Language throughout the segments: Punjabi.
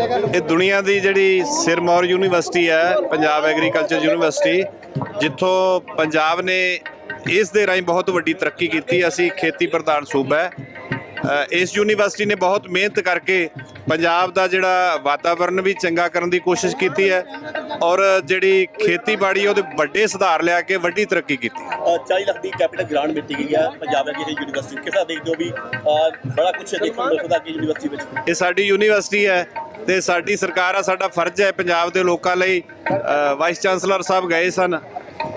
ਇਹ ਦੁਨੀਆ ਦੀ ਜਿਹੜੀ ਸਿਰਮੌਰ ਯੂਨੀਵਰਸਿਟੀ ਹੈ ਪੰਜਾਬ ਐਗਰੀਕਲਚਰ ਯੂਨੀਵਰਸਿਟੀ ਜਿੱਥੋਂ ਪੰਜਾਬ ਨੇ ਇਸ ਦੇ ਰਾਹੀਂ ਬਹੁਤ ਵੱਡੀ ਤਰੱਕੀ ਕੀਤੀ। ਅਸੀਂ ਖੇਤੀ ਪ੍ਰਧਾਨ ਸੂਬਾ ਹੈ। ਇਸ ਯੂਨੀਵਰਸਿਟੀ ਨੇ ਬਹੁਤ ਮਿਹਨਤ ਕਰਕੇ ਪੰਜਾਬ ਦਾ ਜਿਹੜਾ ਵਾਤਾਵਰਣ ਵੀ ਚੰਗਾ ਕਰਨ ਦੀ ਕੋਸ਼ਿਸ਼ ਕੀਤੀ ਹੈ ਔਰ ਜਿਹੜੀ ਖੇਤੀਬਾੜੀ ਉਹਦੇ ਵੱਡੇ ਸੁਧਾਰ ਲਿਆ ਕੇ ਵੱਡੀ ਤਰੱਕੀ ਕੀਤੀ। ਹੈ ਅ, 40 ਲੱਖ ਦੀ ਕੈਪੀਟਲ ਗ੍ਰਾਂਟ ਦਿੱਤੀ ਗਈ ਹੈ ਪੰਜਾਬ ਦੀ ਯੂਨੀਵਰਸਿਟੀ ਕਿਸ ਦੇਖਦੇ ਹੋ ਵੀ ਬੜਾ ਕੁਝ ਦੇਖਣ ਨੂੰ ਮਿਲਦਾ ਕਿ ਯੂਨੀਵਰਸਿਟੀ ਵਿੱਚ? ਇਹ ਸਾਡੀ ਯੂਨੀਵਰਸਿਟੀ ਹੈ। ਤੇ ਸਾਡੀ ਸਰਕਾਰ ਆ, ਸਾਡਾ ਫਰਜ਼ ਹੈ ਪੰਜਾਬ ਦੇ ਲੋਕਾਂ ਲਈ ਵਾਈਸ ਚਾਂਸਲਰ ਸਾਹਿਬ ਗਏ ਸਨ,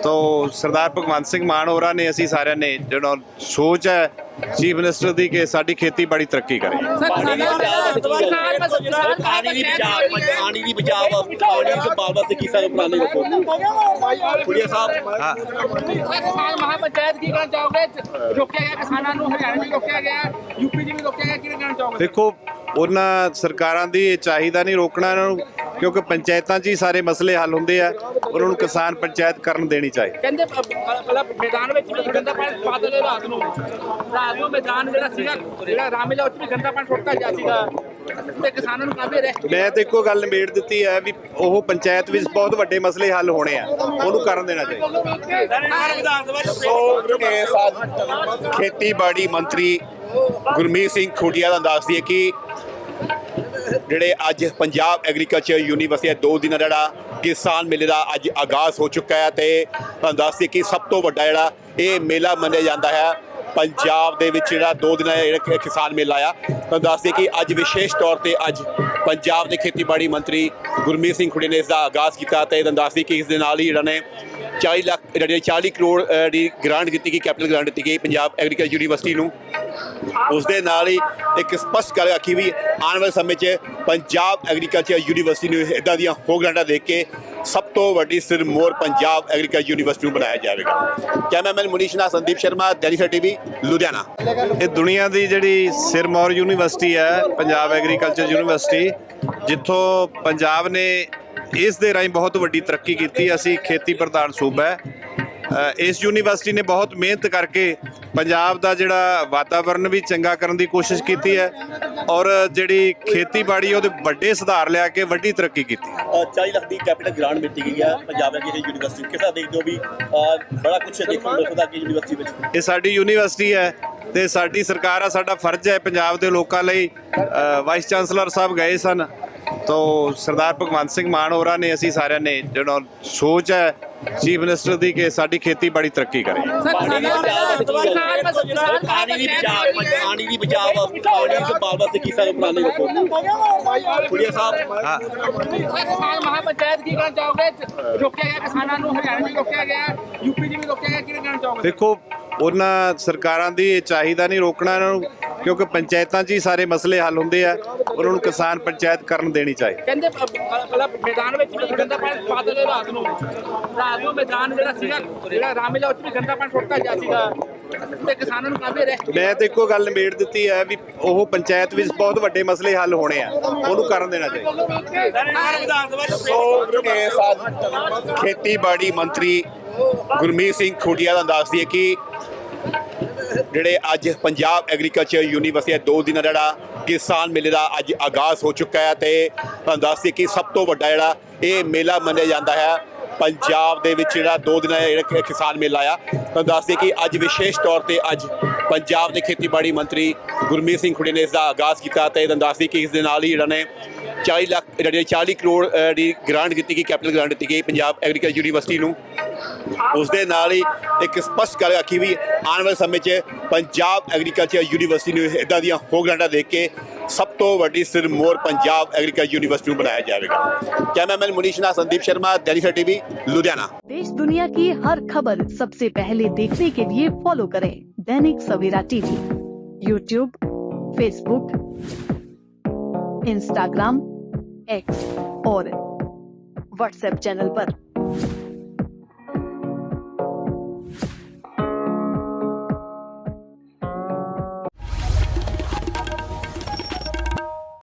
ਤੋਂ ਸਰਦਾਰ ਭਗਵੰਤ ਸਿੰਘ ਮਾਨ ਹੋਰਾਂ ਨੇ ਅਸੀਂ ਸਾਰਿਆਂ ਨੇ ਜਿਹੜਾ ਸੋਚ ਹੈ ਚੀਫ ਮਿਨਿਸਟਰ ਦੀ ਕਿ ਸਾਡੀ ਖੇਤੀਬਾੜੀ ਤਰੱਕੀ ਕਰੇ। ਪਾਣੀ ਦੀ ਬਚਾਅ ਪਾਣੀ ਦੀ ਬਚਾਅ ਪਾਣੀ ਦੀ ਬਚਾਅ ਕੀ ਸਾਰੇ ਉਪਰਾਲੇ ਰੱਖੋ ਕੁੜੀਆ ਸਾਹਿਬ ਕਿਸਾਨ ਮਹਾਪੰਚਾਇਤ ਕੀ ਕਹਿਣਾ ਚਾਹੋਗੇ ਰੋਕਿਆ ਗਿਆ ਕਿਸਾਨਾਂ ਨੂੰ ਹਰਿਆਣਾ ਵੀ ਰੋਕਿਆ ਗਿਆ ਯੂਪੀ 'ਚ ਵੀ ਰੋਕਿਆ ਗਿਆ ਕੀ ਕਹਿਣਾ ਚਾਹੋਗੇ ਦੇਖੋ ਉਹਨਾਂ ਸਰਕਾਰਾਂ ਦੀ ਇਹ ਚਾਹੀਦਾ ਨਹੀਂ ਰੋਕਣਾ ਇਹਨਾਂ ਨੂੰ ਕਿਉਂਕਿ ਪੰਚਾਇਤਾਂ 'ਚ ਹੀ ਸਾਰੇ ਮਸਲੇ ਹੱਲ ਹੁੰਦੇ ਆ ਉਹਨਾਂ ਨੂੰ ਕਿਸਾਨ ਪੰਚਾਇਤ ਕਰਨ ਦੇਣੀ ਚਾਹੀਦੀ। ਕਹਿੰਦੇ ਮਤਲਬ ਮੈਦਾਨ ਵਿੱਚ ਵੀ ਗੰਦਾ ਪਾਣੀ ਪਾ ਦਿੰਦੇ ਰਾਤ ਨੂੰ। ਰਾਤ ਨੂੰ ਮੈਦਾਨ ਜਿਹੜਾ ਸੀਗਾ ਜਿਹੜਾ ਰਾਮਲੀਲਾ ਉੱਚ ਵੀ ਗੰਦਾ ਪਾਣੀ ਸੁੱਟਦਾ ਗਿਆ ਸੀਗਾ। ਤੇ ਕਿਸਾਨਾਂ ਨੂੰ ਕਾਫੀ ਰਹਿ ਮੈਂ ਤੇ ਇੱਕੋ ਗੱਲ ਨਿਬੇੜ ਦਿੱਤੀ ਹੈ ਵੀ ਉਹ ਪੰਚਾਇਤ ਵਿੱਚ ਬਹੁਤ ਵੱਡੇ ਮਸਲੇ ਹੱਲ ਹੋਣੇ ਆ ਉਹਨੂੰ ਕਰਨ ਦੇਣਾ ਚਾਹੀਦਾ। ਸੋ ਇਸ ਅੱਜ ਖੇਤੀਬਾੜੀ ਮੰਤਰੀ ਗੁਰਮੀਤ ਸਿੰਘ ਖੁੱਡੀਆ ਦਾ ਦੱਸ ਦਈਏ ਕਿ ਜਿਹੜੇ ਅੱਜ ਪੰਜਾਬ ਐਗਰੀਕਲਚਰ ਯੂਨੀਵਰਸਿਟੀ ਦਾ ਦੋ ਦਿਨਾਂ ਦਾ ਜਿਹੜਾ ਕਿਸਾਨ ਮੇਲੇ ਦਾ ਅੱਜ ਆਗਾਜ਼ ਹੋ ਚੁੱਕਾ ਹੈ ਤੇ ਤੁਹਾਨੂੰ ਦੱਸ ਕਿ ਸਭ ਤੋਂ ਵੱਡਾ ਜਿਹੜਾ ਇਹ ਮੇਲਾ ਮੰਨਿਆ ਜਾਂਦਾ ਹੈ ਪੰਜਾਬ ਦੇ ਵਿੱਚ ਜਿਹੜਾ ਦੋ ਦਿਨਾਂ ਦਾ ਜਿਹੜਾ ਕਿਸਾਨ ਮੇਲਾ ਆ। ਤੁਹਾਨੂੰ ਦੱਸ ਕਿ ਅੱਜ ਵਿਸ਼ੇਸ਼ ਤੌਰ ਤੇ ਅੱਜ ਪੰਜਾਬ ਦੇ ਖੇਤੀਬਾੜੀ ਮੰਤਰੀ ਗੁਰਮੀਤ ਸਿੰਘ ਖੁੱਡੀਆ ਨੇ ਇਸ ਦਾ ਆਗਾਜ਼ ਕੀਤਾ ਤੇ ਤੁਹਾਨੂੰ ਦੱਸ ਕਿ ਇਸ ਦੇ ਨਾਲ ਹੀ ਜਿਹੜਾ ਨੇ 40 ਲੱਖ ਜਿਹੜੀ 40 ਕਰੋੜ ਅ, ਦੀ ਗ੍ਰਾਂਟ ਦਿੱਤੀ ਗਈ ਕੈਪੀਟਲ ਗ੍ਰਾਂਟ ਦਿੱਤੀ ਗਈ ਪੰਜਾਬ ਐਗਰੀਕਲਚਰ ਯੂਨੀਵਰਸਿਟੀ ਨੂੰ। ਉਸ ਦੇ ਨਾਲ ਹੀ ਇੱਕ ਸਪਸ਼ਟ ਗੱਲ ਆਖੀ ਵੀ ਆਉਣ ਵਾਲੇ ਸਮੇਂ 'ਚ ਪੰਜਾਬ ਐਗਰੀਕਲਚਰ ਯੂਨੀਵਰਸਿਟੀ ਨੂੰ ਇਦਾਂ ਦੀਆਂ ਹੋਰ ਗ੍ਰਾਂਟਾਂ ਦੇ ਕੇ ਸਭ ਤੋਂ ਵੱਡੀ ਸਿਰਮੌਰ ਪੰਜਾਬ ਐਗਰੀਕਲਚਰ ਯੂਨੀਵਰਸਿਟੀ ਨੂੰ ਬਣਾਇਆ ਜਾਵੇਗਾ। ਕੈਮਰਾਮੈਨ ਮੁਨੀਸ਼ ਨਾਲ ਸੰਦੀਪ ਸ਼ਰਮਾ ਦੈਨਿਕ ਟੀਵੀ ਲੁਧਿਆਣਾ। ਇਹ ਦੁਨੀਆ ਦੀ ਜਿਹੜੀ ਸਿਰਮੌਰ ਯੂਨੀਵਰਸਿਟੀ ਹੈ ਪੰਜਾਬ ਐਗਰੀਕਲਚਰ ਯੂਨੀਵਰਸਿਟੀ ਜਿੱਥੋਂ ਪੰਜਾਬ ਨੇ ਇਸ ਦੇ ਰਾਹੀਂ ਬਹੁਤ ਵੱਡੀ ਤਰੱਕੀ ਕੀਤੀ। ਅਸੀਂ ਖੇਤੀ ਪ੍ਰਧਾਨ ਸੂਬਾ ਹੈ। ਇਸ ਯੂਨੀਵਰਸਿਟੀ ਨੇ ਬਹੁਤ ਮਿਹਨਤ ਕਰਕੇ ਪੰਜਾਬ ਦਾ ਜਿਹੜਾ ਵਾਤਾਵਰਣ ਵੀ ਚੰਗਾ ਕਰਨ ਦੀ ਕੋਸ਼ਿਸ਼ ਕੀਤੀ ਹੈ ਔਰ ਜਿਹੜੀ ਖੇਤੀਬਾੜੀ ਉਹਦੇ ਵੱਡੇ ਸੁਧਾਰ ਲਿਆ ਕੇ ਵੱਡੀ ਤਰੱਕੀ ਕੀਤੀ ਹੈ। ਅ, 40 ਲੱਖ ਦੀ ਕੈਪੀਟਲ ਗ੍ਰਾਂਟ ਦਿੱਤੀ ਗਈ ਹੈ ਪੰਜਾਬ ਦੀ ਯੂਨੀਵਰਸਿਟੀ ਕਿਸ ਦੇਖਦੇ ਹੋ ਵੀ ਬੜਾ ਕੁਝ ਦੇਖਣ ਨੂੰ ਮਿਲਦਾ ਕਿ ਯੂਨੀਵਰਸਿਟੀ ਵਿੱਚ? ਇਹ ਸਾਡੀ ਯੂਨੀਵਰਸਿਟੀ ਹੈ ਤੇ ਸਾਡੀ ਸਰਕਾਰ ਆ ਸਾਡਾ ਫਰਜ਼ ਹੈ ਪੰਜਾਬ ਦੇ ਲੋਕਾਂ ਲਈ ਵਾਈਸ ਚਾਂਸਲਰ ਸਾਹਿਬ ਗਏ ਸਨ ਤੋਂ ਸਰਦਾਰ ਭਗਵੰਤ ਸਿੰਘ ਮਾਨ ਹੋਰਾਂ ਨੇ ਅਸੀਂ ਸਾਰਿਆਂ ਨੇ ਜਿਹੜਾ ਸੋਚ ਹੈ ਚੀਫ ਮਿਨਿਸਟਰ ਦੀ ਕਿ ਸਾਡੀ ਖੇਤੀਬਾੜੀ ਤਰੱਕੀ ਕਰੇ। ਪਾਣੀ ਦੀ ਬਚਾਅ ਵਾਸਤੇ ਕੀ ਗੱਲ ਪਾਣੀ ਦੀ ਬਚਾਅ ਪਾਣੀ ਦੀ ਬਚਾਅ ਵਾਸਤੇ ਪਾਣੀ ਦੀ ਸੰਭਾਲ ਵਾਸਤੇ ਕੀ ਸਾਰੇ ਉਪਰਾਲੇ ਰੱਖੋ ਕੁੜੀਆ ਸਾਹਿਬ ਹਾਂ। ਕਿਸਾਨ ਮਹਾਪੰਚਾਇਤ ਕੀ ਕਹਿਣਾ ਚਾਹੋਗੇ? ਰੋਕਿਆ ਗਿਆ ਕਿਸਾਨਾਂ ਨੂੰ ਹਰਿਆਣਾ ਵੀ ਰੋਕਿਆ ਗਿਆ ਯੂਪੀ 'ਚ ਵੀ ਰੋਕਿਆ ਗਿਆ ਕੀ ਕਹਿਣਾ ਚਾਹੋਗੇ? ਦੇਖੋ ਉਹਨਾਂ ਸਰਕਾਰਾਂ ਦੀ ਇਹ ਚਾਹੀਦਾ ਨਹੀਂ ਰੋਕਣਾ ਇਹਨਾਂ ਨੂੰ ਕਿਉਂਕਿ ਪੰਚਾਇਤਾਂ 'ਚ ਹੀ ਸਾਰੇ ਮਸਲੇ ਹੱਲ ਹੁੰਦੇ ਆ ਉਹਨਾਂ ਨੂੰ ਕਿਸਾਨ ਪੰਚਾਇਤ ਕਰਨ ਦੇਣੀ ਚਾਹੀਦੀ। ਕਹਿੰਦੇ ਮਤਲਬ ਮੈਦਾਨ ਵਿੱਚ ਵੀ ਗੰਦਾ ਪਾਣੀ ਪਾ ਦਿੰਦੇ ਰਾਤ ਨੂੰ। ਰਾਤ ਨੂੰ ਮੈਦਾਨ ਜਿਹੜਾ ਸੀਗਾ ਜਿਹੜਾ ਰਾਮਲੀਲਾ ਉੱਚ ਵੀ ਗੰਦਾ ਪਾਣੀ ਸੁੱਟਦਾ ਗਿਆ ਸੀਗਾ। ਤੇ ਕਿਸਾਨਾਂ ਨੂੰ ਕਾਫੀ ਰਹਿ ਮੈਂ ਤੇ ਇੱਕੋ ਗੱਲ ਨਿਬੇੜ ਦਿੱਤੀ ਹੈ ਵੀ ਉਹ ਪੰਚਾਇਤ ਵਿੱਚ ਬਹੁਤ ਵੱਡੇ ਮਸਲੇ ਹੱਲ ਹੋਣੇ ਆ ਉਹਨੂੰ ਕਰਨ ਦੇਣਾ ਚਾਹੀਦਾ। ਸੋ ਖੇਤੀਬਾੜੀ ਮੰਤਰੀ ਗੁਰਮੀਤ ਸਿੰਘ ਖੁੱਡੀਆ ਦਾ ਦੱਸ ਦਈਏ ਕਿ ਜਿਹੜੇ ਅੱਜ ਪੰਜਾਬ ਐਗਰੀਕਲਚਰ ਯੂਨੀਵਰਸਿਟੀ ਦਾ ਦੋ ਦਿਨਾਂ ਦਾ ਜਿਹੜਾ ਕਿਸਾਨ ਮੇਲੇ ਦਾ ਅੱਜ ਆਗਾਜ਼ ਹੋ ਚੁੱਕਾ ਹੈ ਤੇ ਤੁਹਾਨੂੰ ਦੱਸ ਦਈਏ ਕਿ ਸਭ ਤੋਂ ਵੱਡਾ ਜਿਹੜਾ ਇਹ ਮੇਲਾ ਮੰਨਿਆ ਜਾਂਦਾ ਹੈ। ਪੰਜਾਬ ਦੇ ਵਿੱਚ ਜਿਹੜਾ ਦੋ ਦਿਨਾਂ ਦਾ ਜਿਹੜਾ ਕਿਸਾਨ ਮੇਲਾ ਆ। ਤੁਹਾਨੂੰ ਦੱਸ ਦਈਏ ਕਿ ਅੱਜ ਵਿਸ਼ੇਸ਼ ਤੌਰ ਤੇ ਅੱਜ ਪੰਜਾਬ ਦੇ ਖੇਤੀਬਾੜੀ ਮੰਤਰੀ ਗੁਰਮੀਤ ਸਿੰਘ ਖੁੱਡੀਆ ਨੇ ਇਸ ਦਾ ਆਗਾਜ਼ ਕੀਤਾ ਤੇ ਤੁਹਾਨੂੰ ਦੱਸ ਦਈਏ ਕਿ ਇਸ ਦੇ ਨਾਲ ਹੀ ਜਿਹੜਾ ਨੇ 40 ਲੱਖ ਜਿਹੜੀ 40 ਕਰੋੜ ਅ, ਦੀ ਗ੍ਰਾਂਟ ਦਿੱਤੀ ਗਈ ਕੈਪੀਟਲ ਗ੍ਰਾਂਟ ਦਿੱਤੀ ਗਈ ਪੰਜਾਬ ਐਗਰੀਕਲਚਰ ਯੂਨੀਵਰਸਿਟੀ ਨੂੰ। ਉਸ ਦੇ ਨਾਲ ਹੀ ਇੱਕ ਸਪਸ਼ਟ ਗੱਲ ਆਖੀ ਵੀ ਆਉਣ ਵਾਲੇ ਸਮੇਂ 'ਚ ਪੰਜਾਬ ਐਗਰੀਕਲਚਰ ਯੂਨੀਵਰਸਿਟੀ ਨੂੰ ਇਦਾਂ ਦੀਆਂ ਹੋਰ ਗ੍ਰਾਂਟਾਂ ਦੇ ਕੇ ਸਭ ਤੋਂ ਵੱਡੀ ਸਿਰਮੌਰ ਪੰਜਾਬ ਐਗਰੀਕਲਚਰ ਯੂਨੀਵਰਸਿਟੀ ਨੂੰ ਬਣਾਇਆ ਜਾਵੇਗਾ ਕੈਮਰਾਮੈਨ ਮੁਨੀਸ਼ ਨਾਲ ਸੰਦੀਪ ਸ਼ਰਮਾ ਦੈਨਿਕ ਟੀਵੀ ਲੁਧਿਆਣਾ देश दुनिया की हर खबर सबसे पहले देखने के लिए फॉलो करें Dainik Savera TV YouTube Facebook Instagram X और व्हाट्सएप चैनल पर।